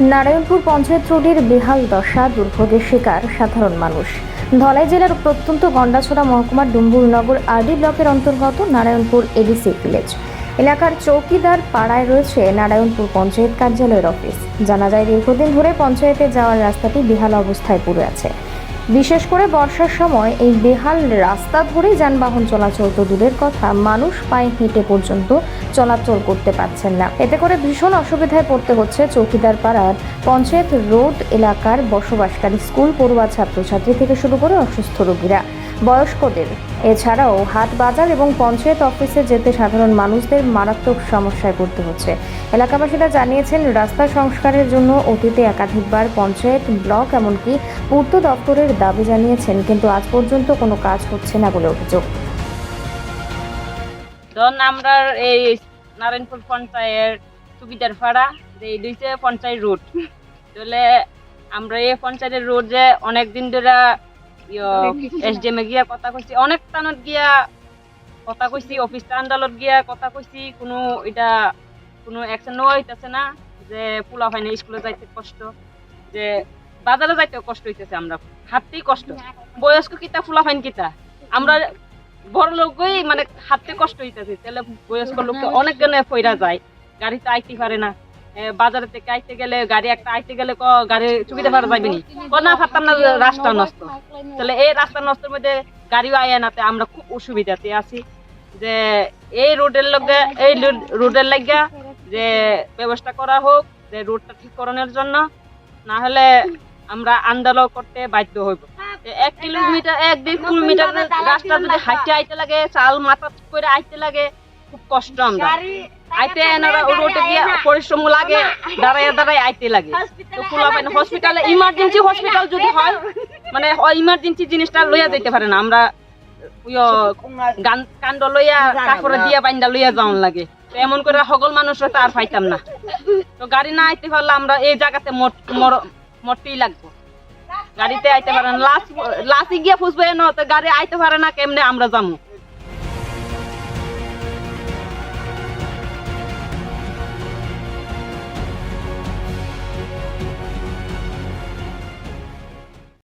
নারায়ণপুর পঞ্চায়েত রোডের বেহাল দশা, দুর্ভোগের শিকার সাধারণ মানুষ। ধলাই জেলার প্রত্যন্ত গন্ডাছড়া মহকুমার ডুম্বুরনগর আরডি ব্লকের অন্তর্গত নারায়ণপুর এডিসি ভিলেজ। এলাকার চৌকিদার পাড়ায় রয়েছে নারায়ণপুর পঞ্চায়েত কার্যালয়ের অফিস। জানা যায়, দীর্ঘদিন ধরে পঞ্চায়েতে যাওয়ার রাস্তাটি বেহাল অবস্থায় পড়ে আছে। বিশেষ করে বর্ষার সময় এই বেহাল রাস্তা ধরে যানবাহন চলাচল তো দূরের কথা, মানুষ পায়ে হেঁটে পর্যন্ত চলাচল করতে পারছেন না। এতে করে ভীষণ অসুবিধায় পড়তে হচ্ছে চৌকিদার পাড়ার পঞ্চায়েত রোড এলাকার বসবাসকারী স্কুল পড়ুয়া ছাত্রছাত্রী থেকে শুরু করে অসুস্থ রোগীরা। বয়স্কদের। এছাড়াও হাট বাজার এবং পঞ্চায়েত অফিসে যেতে সাধারণ মানুষদের মারাত্মক সমস্যায় পড়তে হচ্ছে। এলাকাবাসীরা জানিয়েছেন, রাস্তা সংস্কারের জন্য অতীতে একাধিকবার পঞ্চায়েত ব্লক এমনকি পূর্ত দপ্তরের দাবি জানিয়েছেন, কিন্তু আজ পর্যন্ত কোনো কাজ হচ্ছে না বলে অভিযোগ। ধরুন আমরা এই নারায়ণপুর পঞ্চায়েত সুবিধার ফাড়া যে এই দুইছে পঞ্চায়েত রোড। তাহলে আমরা এই পঞ্চায়েতের রোড যে অনেক দিন ধরে এসডিএম এ গিয়া কথা কইছি অনেক স্থানত গিয়া কথা কইছি অফিস আন্দালত গিয়া কথা কইছি কোনো এটা কোনো অ্যাকশন নেওয়া হইতেছে না যে পোলা হয় না স্কুলে যাইতে কষ্ট যে বাজারে যাইতেও কষ্ট হইতেছে আমরা হাঁটতেই কষ্ট। বয়স্ক কিতা ফুলা ফাইন কিতা? আমরা বড় লোকই মানে হাঁটতে কষ্ট হইতেছে তাহলে বয়স্ক লোককে অনেক জনে ফইরা যায় গাড়িতে আইতে পারে না। বাজারে থেকে আইতে গেলে গাড়ি একটা আইতে গেলে ক গাড়ি চুকিতে পারা যাবে নি ক না পারতাম না রাস্তা নষ্ট। তাহলে এই রাস্তা নষ্টের মধ্যে গাড়িও আয় নাতে আমরা খুব অসুবিধাতে আছি যে এই রোডের লগে এই রোডের লাগিয়া যে ব্যবস্থা করা হোক যে রোডটা ঠিক করানোর জন্য না হলে আমরা আন্দোলন করতে বাধ্য হইব। এক কিলোমিটার এক দুই কিলোমিটার রাস্তা যদি হাইটে আইতে লাগে চাল মাথা করে আইতে লাগে খুব কষ্ট আমরা। আইতে এনারা রোডে গিয়ে পরিশ্রম লাগে, দাঁড়ায় দাঁড়ায় আইতে লাগে। তো পায় হসপিটালে ইমার্জেন্সি হসপিটাল যদি হয় মানে ইমার্জেন্সি জিনিসটা লইয়া যেতে পারে না। আমরা কাণ্ড লইয়া, কাপড়ে দিয়া বাইন্দা লইয়া যাওয়ান লাগে। তো এমন করে সকল মানুষরা তো আর পাইতাম না। তো গাড়ি না আইতে পারলে আমরা এই জায়গাতে মরতেই লাগবো। গাড়িতে আইতে পারে না। লাশ, লাশি গিয়ে ফুসবে না, তো গাড়ি আইতে পারে না, কেমনে আমরা যাব